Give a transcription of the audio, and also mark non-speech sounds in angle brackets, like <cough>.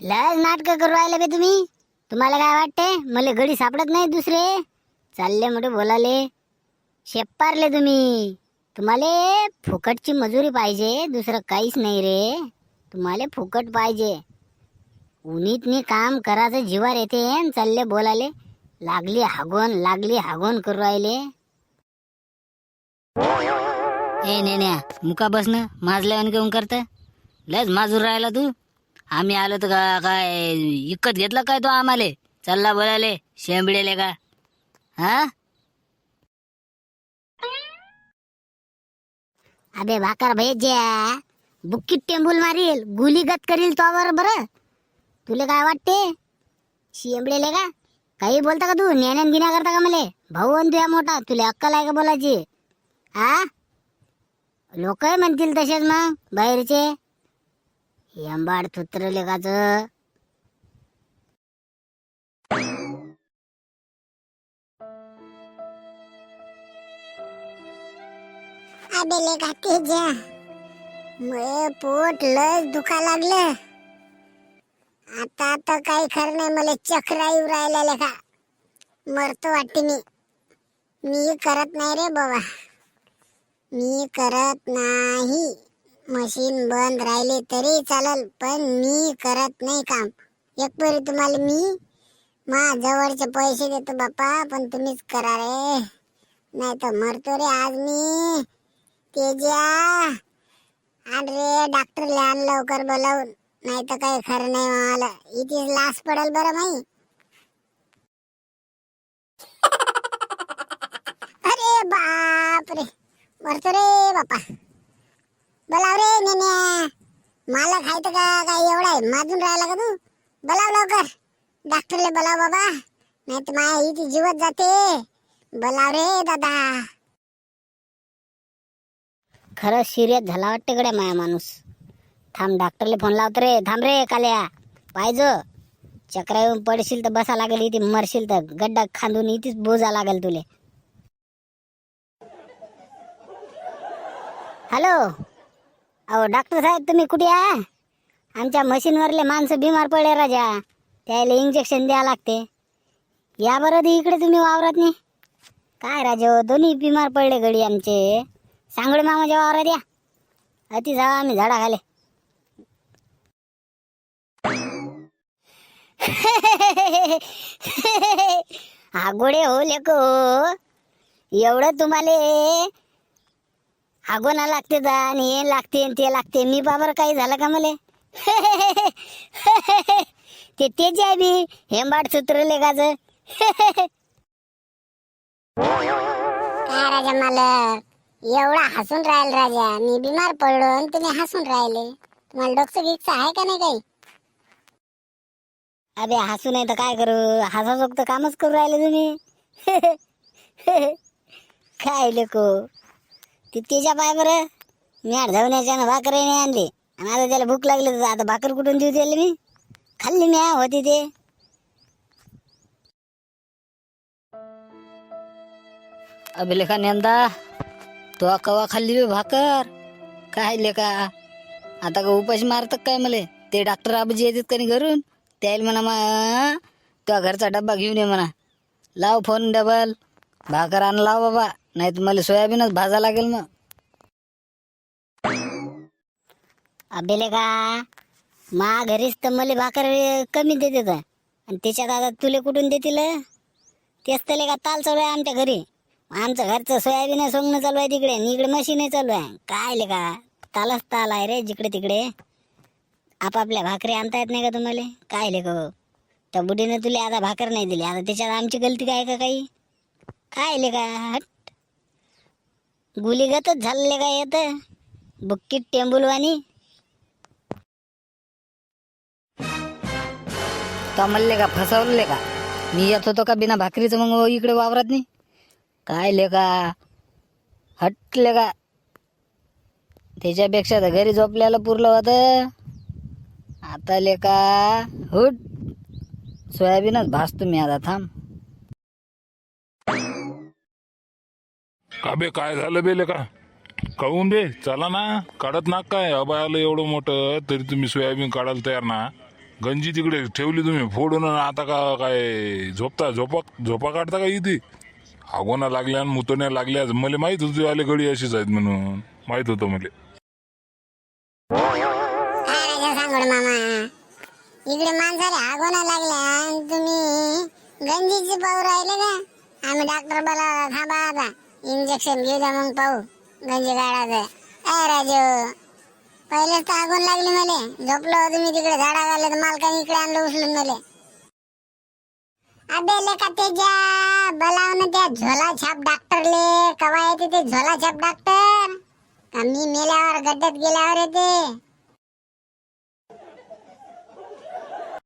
लस नाटक करू राहिले बे तुम्ही. तुम्हाला काय वाटते मला गडी सापडत नाही दुसरे. चालले मोठे बोलाले. शेपारले तुम्ही. तुम्हाला फुकटची मजुरी पाहिजे दुसरं काहीच नाही रे. तुम्हाला फुकट पाहिजे. उन्हीतनी काम करायचं जीवार येते चालले बोलाले. लागली हागोन लागली हागोन करू राहिले. ए नेण्या मुका बसन माझल्या माजल्यावर घेऊन करत? लस माजूर राहिला तू? आम्ही आलो तर का काय इकत घेतला काय तो आम्हाले? चालला बोलाले शेंबडेले का? हा? अबे भाकर भैया बुक्कीत टेंबूल मारील गुलीगत करील तो बर. तुले काय वाटते? शेंबडेले का? काही बोलता का तू? ज्ञान गिन्या करता का मले? भाऊ आणि तुया मोठा तुले अक्कल आहे का बोलायची? हा लोक म्हणतील तसेच मग बाहेरचे. यंबाड थुत्र लेखाच अबे लेखा तेजा? मग पोट लय दुखा लागलं. आता तर काही खरं नाही मला चक्रा येऊ राहिल्या लेखा मरतो वाटते मी. मी करत नाही रे बाबा. मी करत नाही. मशीन बंद राहिले तरी चालल पण मी करत नाही काम. एक परी तुम्हाला मी मा जवळचे पैसे देतो बाप्पा पण तुम्हीच करा रे. नाही तर मरतो रे आज मी. तेजा आण रे डॉक्टरला आण लवकर बोलावून. नाही तर काही खरं नाही मला इथे लास पडेल बरं माही <laughs> अरे बाप रे मरतो रे बापा बोलाव रे नेन्या. मला खायचं का काय एवढा आहे? माजून राहिला का तू? बोलाव लवकर. डॉक्टरला बोलाव बाबा. नाही तर माझ्या इथे जीवत जाते. बोलाव रे दादा. खरं सिरियस झाला वाटते गड्या माया माणूस. थांब डॉक्टरला फोन लावतो रे. थांब रे काल्या. पाहिजे. चक्रा येऊन पडशील तर बसा लागेल इथे मरशील तर. गड्डा खांदून इथेच बोजा लागेल तुले. हॅलो. अहो डॉक्टर साहेब तुम्ही कुठे आहे? आमच्या मशीनवरले माणसं बिमार पडले राजा. त्याला इंजेक्शन द्या लागते. या बरं ते इकडे तुम्ही वावरात नाही काय राजा हो, दोन्ही बिमार पडले गडी आमचे. सांगळे मामाच्या वावरात या. अति जावा आम्ही झाडा खाले. <laughs> हा हो लेको एवढं तुम्हाला हागोना लागते आणि हे लागते आणि ते लागते. मी बाबर काही झालं का मला? <laughs> ते तेच आहे बी. हेंबाट सूत्र लेखाच राजा मालक? एवढा हसून राहील राजा. मी बिमार पडलो आणि तुम्ही हसून राहिले. तुम्हाला डोकं गिक्स आहे का नाही काही? अबे हसू नाही तर काय करू? हसाचोक तर कामच करू राहिले तुम्ही. <laughs> काय लेको ती पाय बरं. मी आठ धावण्याच्या नाही आणली. आणि आता त्याला भूक लागली तर आता भाकर कुठून देऊ त्याला मी? खाल्ली मी होती ते. अभिलेखा लेखा नेंदा तो कवा खाल्ली बे भाकर? काय लेखा आता का उपाशी मारतात काय मले? ते डॉक्टर आबाजी येतात का नाही घरून? त्याला म्हणा मा तुझ्या घरचा डब्बा घेऊन ये म्हणा. लाव फोन डबल भाकर आण लाव बाबा. नाही तर मला सोयाबीनच भाजा लागेल मग. अबेले का मा घरीच तर मला भाकर कमी देते तर आणि त्याच्यात आता तुले कुठून देतील? तेच तर का ताल चालू आहे आमच्या घरी. आमचं घरचं सोयाबीन सोंगणं चालू आहे तिकडे. आणि इकडे मशीन चालू आहे. काय ले का तालच ताल आहे रे जिकडे तिकडे. आपापल्या भाकरी आणता येत नाही का तुम्हाला? काय ले का त्या हो? बुडीनं तुला आता भाकर नाही दिली. आता त्याच्यात आमची गलती काय का काही? काय ले का हट. गुलीगतच झालेले का येत बुक्कीत टेंबुलवाणी? कमलले का? फसवले का? मी येत होतो का बिना भाकरीचं मग इकडे वावरत नाही काय लेका हटले का? त्याच्यापेक्षा तर घरी झोपल्याला पुरलं होतं. आता लेका हुट. सोयाबीनच भासतो मी आता थांब. का बे काय झालं बेले का? काहून बे चला ना. काढत ना काय? अबायाला एवढं मोठं तरी तुम्ही सोयाबीन काढायला तयार ना. गंजी तिकडे ठेवली तुम्ही फोडून आता का काय झोपता झोपा झोपा काढता का इथे? आगोना लागल्या आणि मुतण्या लागल्या. मला माहीत होती आले गडी अशीच आहेत म्हणून. माहीत होतं मला. इकडे माणसाला आगोना लागल्या तुम्ही गंजीचे पाहू राहिले का? आम्ही डॉक्टर बोला थांबा आता. इंजेक्शन घेऊ द्या मग पाहू. गंजी काढायचं काय राजू. पहिलेच तर आगून लागली मले. झोपलो होतो मी तिकडे. झाडा घालत तर मालकाने इकडे आणलं उचलून मले. अबे लेका तेजा बोलाव ना त्या झोला छाप डॉक्टरले कवा येते ते झोला छाप डॉक्टर का मी मेल्यावर गड्ड्यात गेल्यावर येते?